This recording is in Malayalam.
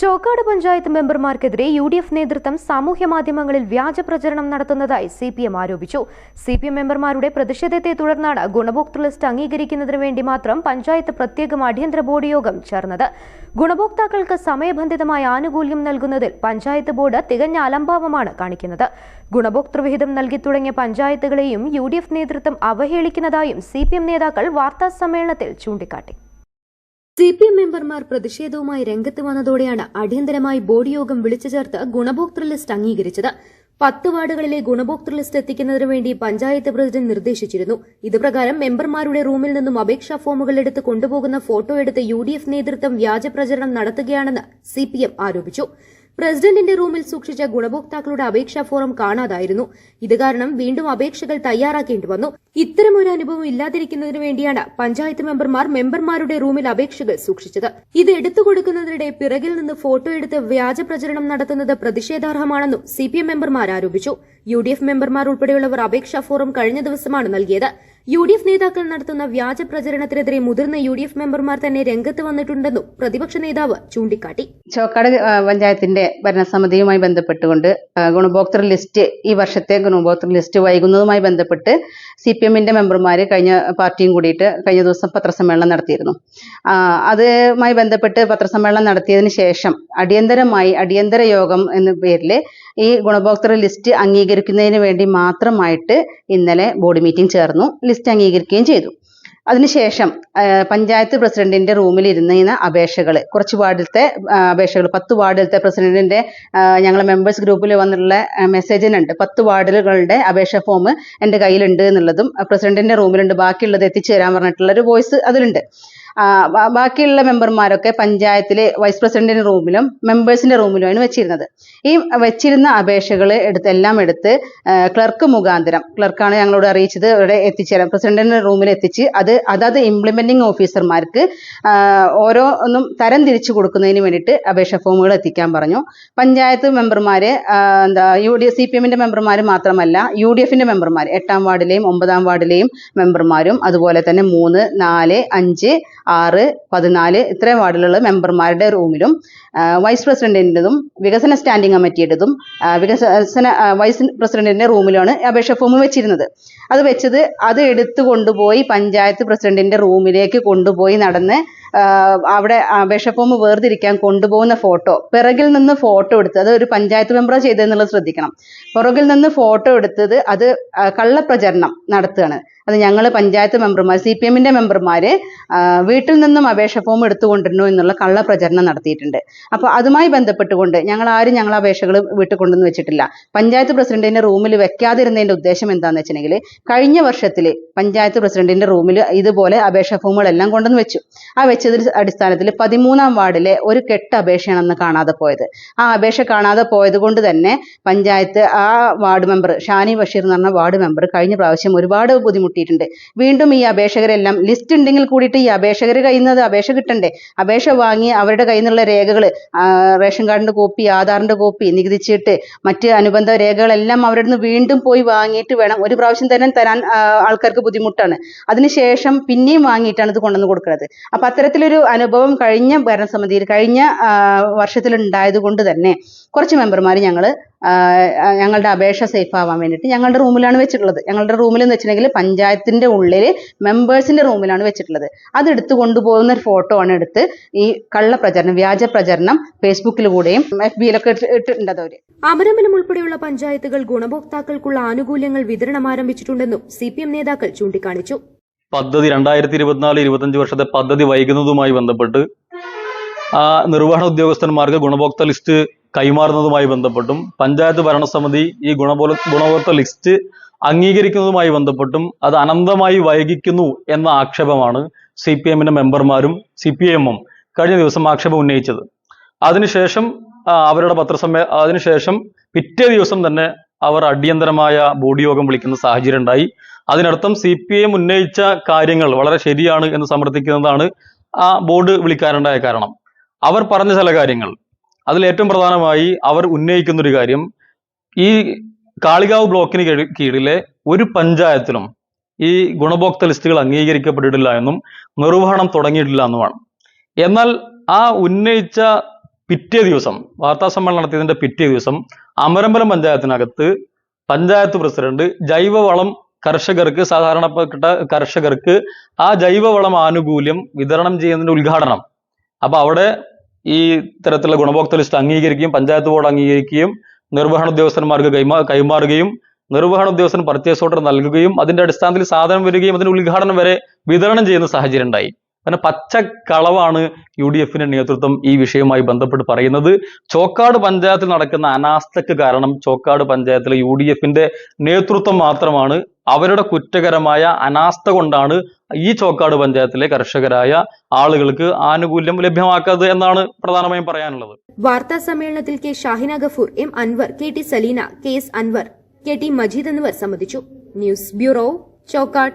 ചോക്കാട് പഞ്ചായത്ത് മെമ്പർമാർക്കെതിരെ യു ഡി എഫ് നേതൃത്വം സാമൂഹ്യ മാധ്യമങ്ങളിൽ വ്യാജ പ്രചരണം നടത്തുന്നതായി സി പി എം ആരോപിച്ചു. സി പി എം മെമ്പർമാരുടെ പ്രതിഷേധത്തെ തുടർന്നാണ് ഗുണഭോക്തൃ ലിസ്റ്റ് അംഗീകരിക്കുന്നതിന് വേണ്ടി മാത്രം പഞ്ചായത്ത് പ്രത്യേകം അടിയന്തര ബോർഡ് യോഗം ചേർന്നത്. ഗുണഭോക്താക്കൾക്ക് സമയബന്ധിതമായ ആനുകൂല്യം നൽകുന്നതിൽ പഞ്ചായത്ത് ബോർഡ് തികഞ്ഞ അലംഭാവമാണ് കാണിക്കുന്നത്. ഗുണഭോക്തൃവിഹിതം നൽകി തുടങ്ങിയ പഞ്ചായത്തുകളെയും യു ഡി എഫ് നേതൃത്വം അവഹേളിക്കുന്നതായും സി പി എം നേതാക്കൾ വാർത്താ സമ്മേളനത്തിൽ ചൂണ്ടിക്കാട്ടി. സി പി എം മെമ്പർമാർ പ്രതിഷേധവുമായി രംഗത്ത് വന്നതോടെയാണ് അടിയന്തരമായി ബോർഡ് യോഗം വിളിച്ചു ചേർത്ത് ഗുണഭോക്തൃ ലിസ്റ്റ് അംഗീകരിച്ചത്. പത്ത് വാർഡുകളിലെ ഗുണഭോക്തൃ ലിസ്റ്റ് എത്തിക്കുന്നതിനു വേണ്ടി പഞ്ചായത്ത് പ്രസിഡന്റ് നിർദ്ദേശിച്ചിരുന്നു. ഇതുപ്രകാരം മെമ്പർമാരുടെ റൂമിൽ നിന്നും അപേക്ഷാ ഫോമുകൾ എടുത്ത് കൊണ്ടുപോകുന്ന ഫോട്ടോ എടുത്ത് യു നേതൃത്വം വ്യാജപ്രചരണം നടത്തുകയാണെന്ന് സി ആരോപിച്ചു. പ്രസിഡന്റിന്റെ റൂമിൽ സൂക്ഷിച്ച ഗുണഭോക്താക്കളുടെ അപേക്ഷാ ഫോറം കാണാതായിരുന്നു. ഇത് കാരണം വീണ്ടും അപേക്ഷകൾ തയ്യാറാക്കേണ്ടി വന്നു. ഇത്തരമൊരു അനുഭവം ഇല്ലാതിരിക്കുന്നതിന് വേണ്ടിയാണ് പഞ്ചായത്ത് മെമ്പർമാർ മെമ്പർമാരുടെ റൂമിൽ അപേക്ഷകൾ സൂക്ഷിച്ചത്. ഇത് എടുത്തു കൊടുക്കുന്നതിനിടെ പിറകിൽ നിന്ന് ഫോട്ടോ എടുത്ത് വ്യാജ പ്രചരണം നടത്തുന്നത് പ്രതിഷേധാർഹമാണെന്നും സി പി എം മെമ്പർമാർ ആരോപിച്ചു. യു ഡി എഫ് മെമ്പർമാർ ഉൾപ്പെടെയുള്ളവർ അപേക്ഷാ ഫോറം കഴിഞ്ഞ ദിവസമാണ് നൽകിയത്. യു ഡി എഫ് നേതാക്കൾ നടത്തുന്ന വ്യാജ പ്രചരണത്തിനെതിരെ മുതിർന്ന യു ഡി എഫ് മെമ്പർമാർ തന്നെ രംഗത്ത് വന്നിട്ടുണ്ടെന്നും പ്രതിപക്ഷ നേതാവ് ചൂണ്ടിക്കാട്ടി. ചോക്കാട് പഞ്ചായത്തിന്റെ ഭരണസമിതിയുമായി ബന്ധപ്പെട്ടുകൊണ്ട് ഗുണഭോക്തൃ ലിസ്റ്റ് ഈ വർഷത്തെ ഗുണഭോക്തൃ ലിസ്റ്റ് വൈകുന്നതുമായി ബന്ധപ്പെട്ട് സി പി എമ്മിന്റെ മെമ്പർമാർ കഴിഞ്ഞ പാർട്ടിയും കൂടിയിട്ട് കഴിഞ്ഞ ദിവസം പത്രസമ്മേളനം നടത്തിയിരുന്നു. അതുമായി ബന്ധപ്പെട്ട് പത്രസമ്മേളനം നടത്തിയതിന് ശേഷം അടിയന്തരമായി അടിയന്തര യോഗം എന്ന പേരിൽ ഈ ഗുണഭോക്തൃ ലിസ്റ്റ് അംഗീകരിക്കുന്നതിന് വേണ്ടി മാത്രമായിട്ട് ഇന്നലെ ബോർഡ് മീറ്റിംഗ് ചേർന്നു. ലിസ്റ്റ് അംഗീകരിക്കുകയും ചെയ്തു. അതിനുശേഷം പഞ്ചായത്ത് പ്രസിഡന്റിന്റെ റൂമിൽ ഇരുന്ന അപേക്ഷകൾ കുറച്ച് വാർഡിലത്തെ അപേക്ഷകൾ പത്ത് വാർഡിലത്തെ പ്രസിഡന്റിന്റെ ഞങ്ങളെ മെമ്പേഴ്സ് ഗ്രൂപ്പിൽ വന്നിട്ടുള്ള മെസ്സേജിനുണ്ട് പത്ത് വാർഡുകളുടെ അപേക്ഷ ഫോം എന്റെ കയ്യിലുണ്ട് എന്നുള്ളതും പ്രസിഡന്റിന്റെ റൂമിലുണ്ട്. ബാക്കിയുള്ളത് എത്തിച്ചു തരാൻ പറഞ്ഞിട്ടുള്ള ഒരു വോയിസ് അതിലുണ്ട്. ബാക്കിയുള്ള മെമ്പർമാരൊക്കെ പഞ്ചായത്തിലെ വൈസ് പ്രസിഡന്റിന്റെ റൂമിലും മെമ്പേഴ്സിന്റെ റൂമിലുമാണ് വെച്ചിരുന്നത്. ഈ വെച്ചിരുന്ന അപേക്ഷകൾ എടുത്ത് എല്ലാം എടുത്ത് ക്ലർക്ക് മുഖാന്തരം ക്ലർക്കാണ് ഞങ്ങളോട് അറിയിച്ചത് അവിടെ എത്തിച്ചേരാം പ്രസിഡന്റിന്റെ റൂമിൽ എത്തിച്ച് അത് അതാത് ഇംപ്ലിമെന്റിംഗ് ഓഫീസർമാർക്ക് ഓരോന്നും തരം തിരിച്ചു കൊടുക്കുന്നതിന് വേണ്ടിയിട്ട് അപേക്ഷ ഫോമുകൾ എത്തിക്കാൻ പറഞ്ഞു. പഞ്ചായത്ത് മെമ്പർമാര് ആ, എന്താ യു ഡി സി പി എമ്മിന്റെ മെമ്പർമാർ മാത്രമല്ല യു ഡി എഫിന്റെ മെമ്പർമാർ എട്ടാം വാർഡിലെയും ഒമ്പതാം വാർഡിലെയും മെമ്പർമാരും അതുപോലെ തന്നെ മൂന്ന് നാല് അഞ്ച് ആറ് പതിനാല് ഇത്രയും വാർഡിലുള്ള മെമ്പർമാരുടെ റൂമിലും വൈസ് പ്രസിഡന്റിന്റെതും വികസന സ്റ്റാൻഡിംഗ് കമ്മിറ്റിയുടേതും വികസന വൈസ് പ്രസിഡന്റിന്റെ റൂമിലാണ് അപേക്ഷ ഫോം വെച്ചിരുന്നത്. അത് വെച്ചത് അത് എടുത്തു കൊണ്ടുപോയി പഞ്ചായത്ത് പ്രസിഡന്റിന്റെ റൂമിലേക്ക് കൊണ്ടുപോയി നടന്ന് അവിടെ അപേക്ഷ ഫോം വേർതിരിക്കാൻ കൊണ്ടുപോകുന്ന ഫോട്ടോ. പിറകിൽ നിന്ന് ഫോട്ടോ എടുത്ത് അത് ഒരു പഞ്ചായത്ത് മെമ്പർ ചെയ്തതെന്നുള്ളത് ശ്രദ്ധിക്കണം. പുറകിൽ നിന്ന് ഫോട്ടോ എടുത്തത് അത് കള്ളപ്രചരണം നടത്തുകയാണ്. അത് ഞങ്ങൾ പഞ്ചായത്ത് മെമ്പർമാർ സി പി എമ്മിന്റെ മെമ്പർമാർ വീട്ടിൽ നിന്നും അപേക്ഷ ഫോം എടുത്തുകൊണ്ടിരുന്നു എന്നുള്ള കള്ളപ്രചരണം നടത്തിയിട്ടുണ്ട്. അപ്പോൾ അതുമായി ബന്ധപ്പെട്ടുകൊണ്ട് ഞങ്ങൾ ആരും ഞങ്ങൾ അപേക്ഷകൾ വീട്ടിൽ കൊണ്ടുവന്ന് വെച്ചിട്ടില്ല. പഞ്ചായത്ത് പ്രസിഡന്റിന്റെ റൂമിൽ വെക്കാതിരുന്നതിന്റെ ഉദ്ദേശം എന്താണെന്ന് വെച്ചിട്ടുണ്ടെങ്കിൽ കഴിഞ്ഞ വർഷത്തിൽ പഞ്ചായത്ത് പ്രസിഡന്റിന്റെ റൂമിൽ ഇതുപോലെ അപേക്ഷ ഫോമുകളെല്ലാം കൊണ്ടുവന്ന് വെച്ചു. ആ വെച്ചതിൽ അടിസ്ഥാനത്തിൽ പതിമൂന്നാം വാർഡിലെ ഒരു കെട്ട അപേക്ഷയാണ് അന്ന് കാണാതെ പോയത്. ആ അപേക്ഷ കാണാതെ പോയത് കൊണ്ട് തന്നെ പഞ്ചായത്ത് ആ വാർഡ് മെമ്പർ ഷാനി ബഷീർ എന്ന് പറഞ്ഞ വാർഡ് മെമ്പർ കഴിഞ്ഞ പ്രാവശ്യം ഒരുപാട് ബുദ്ധിമുട്ടിയിട്ടുണ്ട്. വീണ്ടും ഈ അപേക്ഷകരെല്ലാം ലിസ്റ്റ് ഉണ്ടെങ്കിൽ കൂടിയിട്ട് ഈ അപേക്ഷകർ കയ്യിൽ നിന്ന് അപേക്ഷ കിട്ടണ്ടേ? അപേക്ഷ വാങ്ങി അവരുടെ കയ്യിൽ നിന്നുള്ള രേഖകൾ റേഷൻ കാർഡിന്റെ കോപ്പി ആധാറിന്റെ കോപ്പി നികുതി ചീട്ട് മറ്റ് അനുബന്ധ രേഖകളെല്ലാം അവരുടെ നിന്ന് വീണ്ടും പോയി വാങ്ങിയിട്ട് വേണം. ഒരു പ്രാവശ്യം തന്നെ തരാൻ ആൾക്കാർക്ക് ബുദ്ധിമുട്ടാണ്. അതിനുശേഷം പിന്നെയും വാങ്ങിയിട്ടാണ് ഇത് കൊണ്ടുവന്ന് കൊടുക്കുന്നത് അപ്പൊ അത്തരത്തിലൊരു അനുഭവം കഴിഞ്ഞ ഭരണസമിതിയിൽ കഴിഞ്ഞ വർഷത്തിൽ ഉണ്ടായത് കൊണ്ട് തന്നെ കുറച്ച് മെമ്പർമാർ ഞങ്ങൾ ഞങ്ങളുടെ അപേക്ഷ സേഫ് ആവാൻ വേണ്ടിയിട്ട് ഞങ്ങളുടെ റൂമിലാണ് വെച്ചിട്ടുള്ളത്. ഞങ്ങളുടെ റൂമിൽ എന്ന് വെച്ചിട്ടുണ്ടെങ്കിൽ പഞ്ചായത്തിന്റെ ഉള്ളിൽ മെമ്പേഴ്സിന്റെ റൂമിലാണ് വെച്ചിട്ടുള്ളത്. അത് എടുത്തു കൊണ്ടുപോകുന്ന ഒരു ഫോട്ടോ ആണ് എടുത്ത് ഈ കള്ള പ്രചരണം വ്യാജ പ്രചരണം ഫേസ്ബുക്കിലൂടെയും എഫ് ബിയിലൊക്കെ ഇട്ടിട്ടുണ്ട് അവർ. അമരമലം ഉൾപ്പെടെയുള്ള പഞ്ചായത്തുകൾ ഗുണഭോക്താക്കൾക്കുള്ള ആനുകൂല്യങ്ങൾ വിതരണം ആരംഭിച്ചിട്ടുണ്ടെന്നും സി നേതാക്കൾ ചൂണ്ടിക്കാണിച്ചു. പദ്ധതി രണ്ടായിരത്തി ഇരുപത്തിനാല് ഇരുപത്തഞ്ച് വർഷത്തെ പദ്ധതി വൈകുന്നതുമായി ബന്ധപ്പെട്ട് ആ നിർവഹണ ഉദ്യോഗസ്ഥന്മാർക്ക് ഗുണഭോക്തൃ ലിസ്റ്റ് കൈമാറുന്നതുമായി ബന്ധപ്പെട്ടും പഞ്ചായത്ത് ഭരണസമിതി ഈ ഗുണഭോ ഗുണഭോക്തൃ ലിസ്റ്റ് അംഗീകരിക്കുന്നതുമായി ബന്ധപ്പെട്ടും അത് അനന്തമായി വൈകിക്കുന്നു എന്ന ആക്ഷേപമാണ് സി പി എമ്മിന്റെ മെമ്പർമാരും സി പി എമ്മും കഴിഞ്ഞ ദിവസം ആക്ഷേപം ഉന്നയിച്ചത്. അതിനുശേഷം അവരുടെ പത്രസമ്മേ അതിനുശേഷം പിറ്റേ ദിവസം തന്നെ അവർ അടിയന്തരമായ ബോഡി യോഗം വിളിക്കുന്ന സാഹചര്യം ഉണ്ടായി. അതിനർത്ഥം സി പി എം ഉന്നയിച്ച കാര്യങ്ങൾ വളരെ ശരിയാണ് എന്ന് സമർത്ഥിക്കുന്നതാണ് ആ ബോർഡ് വിളിക്കാനുണ്ടായ കാരണം. അവർ പറഞ്ഞ ചില കാര്യങ്ങൾ. അതിൽ ഏറ്റവും പ്രധാനമായി അവർ ഉന്നയിക്കുന്ന ഒരു കാര്യം ഈ കാളികാവ് ബ്ലോക്കിന് കീഴിലെ ഒരു പഞ്ചായത്തിലും ഈ ഗുണഭോക്തൃ ലിസ്റ്റുകൾ അംഗീകരിക്കപ്പെട്ടിട്ടില്ല എന്നും നിർവഹണം തുടങ്ങിയിട്ടില്ല എന്നുമാണ്. എന്നാൽ ആ ഉന്നയിച്ച പിറ്റേ ദിവസം വാർത്താ സമ്മേളനം നടത്തിയതിന്റെ പിറ്റേ ദിവസം അമരമ്പലം പഞ്ചായത്തിനകത്ത് പഞ്ചായത്ത് പ്രസിഡന്റ് ജൈവവളം കർഷകർക്ക് സാധാരണപ്പെട്ട കർഷകർക്ക് ആ ജൈവവളം ആനുകൂല്യം വിതരണം ചെയ്യുന്നതിന്റെ ഉദ്ഘാടനം. അപ്പൊ അവിടെ ഈ തരത്തിലുള്ള ഗുണഭോക്തൃ ലിസ്റ്റ് അംഗീകരിക്കുകയും പഞ്ചായത്ത് ബോർഡ് അംഗീകരിക്കുകയും നിർവഹണ ഉദ്യോഗസ്ഥന്മാർക്ക് കൈമാ കൈമാറുകയും നിർവഹണ ഉദ്യോഗസ്ഥൻ പർച്ചേസ് ഓർഡർ നൽകുകയും അതിന്റെ അടിസ്ഥാനത്തിൽ സാധനം വരികയും അതിന്റെ ഉദ്ഘാടനം വരെ വിതരണം ചെയ്യുന്ന സാഹചര്യം ഉണ്ടായി. പിന്നെ പച്ചക്കളവാണ് യു ഡി എഫിന്റെ നേതൃത്വം ഈ വിഷയവുമായി ബന്ധപ്പെട്ട് പറയുന്നത്. ചോക്കാട് പഞ്ചായത്തിൽ നടക്കുന്ന അനാസ്ഥക്ക് കാരണം ചോക്കാട് പഞ്ചായത്തിലെ യു ഡി എഫിന്റെ നേതൃത്വം മാത്രമാണ് അവരുടെ കുറ്റകരമായ അനാസ്ഥ കൊണ്ടാണ് ഈ ചോക്കാട് പഞ്ചായത്തിലെ കർഷകരായ ആളുകൾക്ക് ആനുകൂല്യം ലഭ്യമാക്കാത്തത് എന്നാണ് പ്രധാനമായും പറയാനുള്ളത്. വാർത്താ സമ്മേളനത്തിൽ K Shahina Gafoor M Anwar K T Salina K S Anwar K T Majeed എന്നിവർ സംബന്ധിച്ചു. News bureau Chokkad.